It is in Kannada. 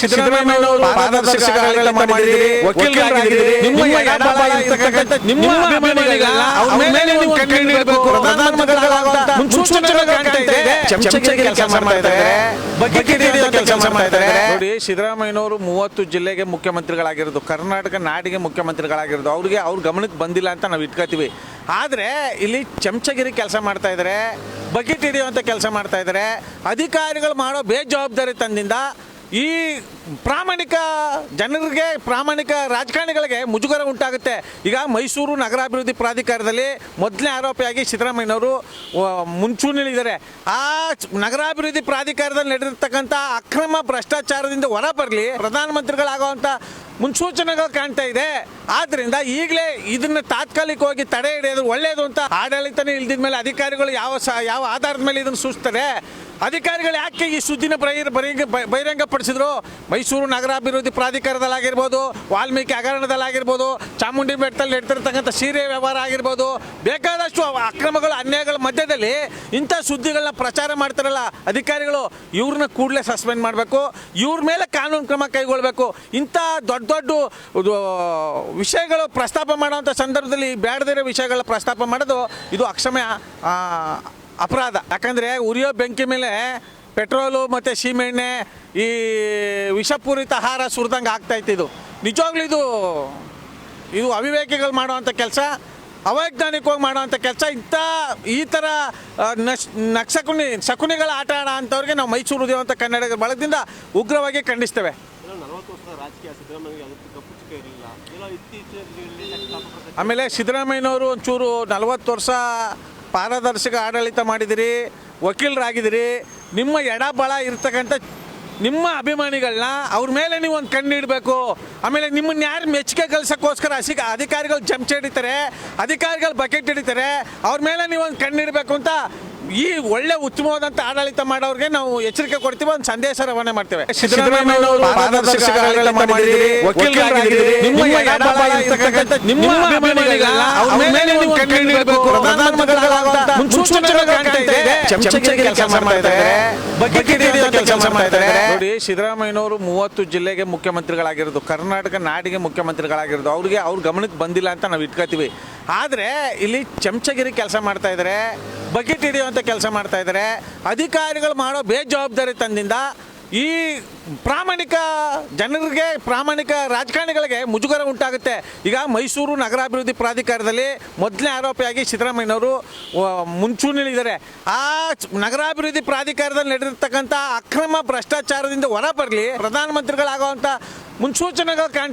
ಸಿದ್ದರಾಮಯ್ಯನವರು ಪಾರದರ್ಶಕ ಆಡಳಿತ ಮಾಡಿದಿರಿ ವಕೀಲರಾಗಿದ್ದೀರಿ ನಿಮ್ಮ ಎಡಬಲ ಇರ್ತಕ್ಕಂಥ ನಿಮ್ಮ ಅಭಿಮಾನಿಗಳನ್ನ ಅವ್ರ ಮೇಲೆ ನೀವು ಕಣ್ಣಿಡಬೇಕು ಪ್ರಧಾನಮಂತ್ರಿಗಳಾಗುವಂತ ಮುನ್ಸೂಚನೆಗಳು ಕಾಣ್ತಾ ಇದೆ. ಚಮಚಗಿರಿ ಕೆಲಸ ಮಾಡ್ತಾ ಇದ್ದಾರೆ. ಬಗೆಗಿರಿ ಕೆಲಸ ಮಾಡ್ತಾ ಇದ್ದಾರೆ. ನೋಡಿ ಸಿದ್ದರಾಮಯ್ಯನವರು ಮೂವತ್ತು ಜಿಲ್ಲೆಗೆ ಮುಖ್ಯಮಂತ್ರಿಗಳಾಗಿರೋದು. ಕರ್ನಾಟಕ ನಾಡಿಗೆ ಮುಖ್ಯಮಂತ್ರಿಗಳಾಗಿರೋದು. ಅವ್ರಿಗೆ ಅವ್ರ ಗಮನಕ್ಕೆ ಬಂದಿಲ್ಲ ಅಂತ ನಾವು ಇಟ್ಕೋತೀವಿ. ಆದ್ರೆ ಇಲ್ಲಿ ಚಮಚಗಿರಿ ಕೆಲಸ ಮಾಡ್ತಾ ಇದ್ದಾರೆ. ಬಕೆಟ್ ಅಂತ ಕೆಲಸ ಮಾಡ್ತಾ ಇದ್ದಾರೆ. ಅಧಿಕಾರಿಗಳು ಮಾಡೋ ಬೇಜವಾಬ್ದಾರಿ ತಂದಿಂದ ಈ ಪ್ರಾಮಾಣಿಕ ಜನರಿಗೆ, ಪ್ರಾಮಾಣಿಕ ರಾಜಕಾರಣಿಗಳಿಗೆ ಮುಜುಗರ ಉಂಟಾಗುತ್ತೆ. ಈಗ ಮೈಸೂರು ನಗರಾಭಿವೃದ್ಧಿ ಪ್ರಾಧಿಕಾರದಲ್ಲಿ ಮೊದಲನೇ ಆರೋಪಿಯಾಗಿ ಸಿದ್ದರಾಮಯ್ಯನವರು ಮುಂಚೂಣಿಲಿದ್ದಾರೆ ಆ ನಗರಾಭಿವೃದ್ಧಿ ಪ್ರಾಧಿಕಾರದಲ್ಲಿ ನಡೆದಿರ್ತಕ್ಕಂಥ ಅಕ್ರಮ ಭ್ರಷ್ಟಾಚಾರದಿಂದ ಹೊರಬರಲಿ, ಪ್ರಧಾನಮಂತ್ರಿಗಳಾಗುವಂಥ ಮುನ್ಸೂಚನೆಗಳು ಕಾಣ್ತಾ ಇದೆ. ಆದ್ರಿಂದ ಈಗಲೇ ಇದನ್ನ ತಾತ್ಕಾಲಿಕವಾಗಿ ತಡೆ ಹಿಡಿಯೋದು ಒಳ್ಳೆಯದು ಅಂತ ಆಡಳಿತನೇ ಇಲ್ದಿದ ಮೇಲೆ ಅಧಿಕಾರಿಗಳು ಯಾವ ಯಾವ ಆಧಾರದ ಮೇಲೆ ಇದನ್ನು ಸೂಚಿಸ್ತಾರೆ ಅಧಿಕಾರಿಗಳು ಯಾಕೆ ಈ ಸುದ್ದಿನ ಬಹಿರ್, ಬಹಿರಂಗ ಪಡಿಸಿದ್ರು ಮೈಸೂರು ನಗರಾಭಿವೃದ್ಧಿ ಪ್ರಾಧಿಕಾರದಲ್ಲಾಗಿರ್ಬೋದು, ವಾಲ್ಮೀಕಿ ಹಗರಣದಲ್ಲಾಗಿರ್ಬೋದು ಚಾಮುಂಡಿ ಬೆಟ್ಟದಲ್ಲಿ ನಡೆದಿರ್ತಕ್ಕಂಥ ಸೀರೆ ವ್ಯವಹಾರ ಆಗಿರ್ಬೋದು, ಬೇಕಾದಷ್ಟು ಅಕ್ರಮಗಳು, ಅನ್ಯಾಯಗಳ ಮಧ್ಯದಲ್ಲಿ ಇಂಥ ಸುದ್ದಿಗಳನ್ನ ಪ್ರಚಾರ ಮಾಡ್ತಾರಲ್ಲ ಅಧಿಕಾರಿಗಳು, ಇವ್ರನ್ನ ಕೂಡಲೇ ಸಸ್ಪೆಂಡ್ ಮಾಡಬೇಕು, ಇವ್ರ ಮೇಲೆ ಕಾನೂನು ಕ್ರಮ ಕೈಗೊಳ್ಳಬೇಕು ಇಂಥ ದೊಡ್ಡ ದೊಡ್ಡ ವಿಷಯಗಳು ಪ್ರಸ್ತಾಪ ಮಾಡುವಂಥ ಸಂದರ್ಭದಲ್ಲಿ ಬೇಡದಿರೋ ವಿಷಯಗಳ ಪ್ರಸ್ತಾಪ ಮಾಡೋದು ಇದು ಅಕ್ಷಮ್ಯ ಅಪರಾಧ. ಯಾಕಂದರೆ ಉರಿಯೋ ಬೆಂಕಿ ಮೇಲೆ ಪೆಟ್ರೋಲು ಮತ್ತು ಸೀಮೆಣ್ಣೆ ಈ ವಿಷಪೂರಿತ ಆಹಾರ ಸುರಿದಂಗೆ ಆಗ್ತಾಯಿತ್ತು ಇದು. ನಿಜವಾಗ್ಲೂ ಇದು ಇದು ಅವಿವೇಕಿಗಳು ಮಾಡುವಂಥ ಕೆಲಸ, ಅವೈಜ್ಞಾನಿಕವಾಗಿ ಮಾಡುವಂಥ ಕೆಲಸ. ಇಂಥ, ಈ ಥರ ನಶ್ ನಕ್ಷಕುನಿ ಶಕುನಿಗಳ ಆಟ ಆಡ ಅಂಥವ್ರಿಗೆ ನಾವು ಮೈಸೂರು ಉದಯವಂತ ಕನ್ನಡ ಬಳಗದಿಂದ ಉಗ್ರವಾಗಿ ಖಂಡಿಸ್ತೇವೆ. ಆಮೇಲೆ ಸಿದ್ದರಾಮಯ್ಯನವರು ಒಂಚೂರು ನಲವತ್ತು ವರ್ಷ ಪಾರದರ್ಶಕ ಆಡಳಿತ ಮಾಡಿದಿರಿ ವಕೀಲರಾಗಿದ್ದೀರಿ ನಿಮ್ಮ ಎಡಬಲ ಇರ್ತಕ್ಕಂಥ ನಿಮ್ಮ ಅಭಿಮಾನಿಗಳನ್ನ ಅವ್ರ ಮೇಲೆ ನೀವು ಒಂದು ಕಣ್ಣು ಇಡಬೇಕು. ಆಮೇಲೆ ನಿಮ್ಮನ್ನ ಯಾರು ಮೆಚ್ಚುಗೆ ಗಳಿಸೋಕ್ಕೋಸ್ಕರ ಹಸಿಗ ಅಧಿಕಾರಿಗಳು ಜಂಪ್ಚೆ ಹಿಡಿತಾರೆ ಅಧಿಕಾರಿಗಳು ಬಕೆಟ್ ಹಿಡಿತಾರೆ, ಅವ್ರ ಮೇಲೆ ನೀವು ಒಂದು ಕಣ್ಣು ಇಡಬೇಕು ಅಂತ ಈ ಒಳ್ಳೆ ಉತ್ತಮವಾದಂತ ಆಡಳಿತ ಮಾಡೋರಿಗೆ ನಾವು ಎಚ್ಚರಿಕೆ ಕೊಡ್ತೀವಿ ಒಂದು ಸಂದೇಶ ರವಾನೆ ಮಾಡ್ತೇವೆ. ನೋಡಿ ಸಿದ್ದರಾಮಯ್ಯನವರು ಮೂವತ್ತು ಜಿಲ್ಲೆಗೆ ಮುಖ್ಯಮಂತ್ರಿಗಳಾಗಿರೋದು. ಕರ್ನಾಟಕ ನಾಡಿಗೆ ಮುಖ್ಯಮಂತ್ರಿಗಳಾಗಿರೋದು. ಅವ್ರಿಗೆ ಅವ್ರ ಗಮನಕ್ಕೆ ಬಂದಿಲ್ಲ ಅಂತ ನಾವು ಇಟ್ಕೋತೀವಿ. ಆದರೆ ಇಲ್ಲಿ ಚಮಚಗಿರಿ ಕೆಲಸ ಮಾಡ್ತಾ ಇದ್ದಾರೆ ಬಕೆಟ್ ಹಿಡಿಯುವಂಥ ಕೆಲಸ ಮಾಡ್ತಾ ಇದ್ದಾರೆ ಅಧಿಕಾರಿಗಳು ಮಾಡೋ ಬೇಜವಾಬ್ದಾರಿ ತಂದಿಂದ ಈ ಪ್ರಾಮಾಣಿಕ ಜನರಿಗೆ, ಪ್ರಾಮಾಣಿಕ ರಾಜಕಾರಣಿಗಳಿಗೆ ಮುಜುಗರ ಉಂಟಾಗುತ್ತೆ. ಈಗ ಮೈಸೂರು ನಗರಾಭಿವೃದ್ಧಿ ಪ್ರಾಧಿಕಾರದಲ್ಲಿ ಮೊದಲನೇ ಆರೋಪಿಯಾಗಿ ಸಿದ್ದರಾಮಯ್ಯನವರು ಮುಂಚೂಣಿಲಿದ್ದಾರೆ ಆ ನಗರಾಭಿವೃದ್ಧಿ ಪ್ರಾಧಿಕಾರದಲ್ಲಿ ನಡೆದಿರ್ತಕ್ಕಂಥ ಅಕ್ರಮ ಭ್ರಷ್ಟಾಚಾರದಿಂದ ಹೊರ ಬರಲಿ ಪ್ರಧಾನಮಂತ್ರಿಗಳಾಗುವಂಥ ಮುನ್ಸೂಚನೆಗಳು ಕಾಣ್ತಾ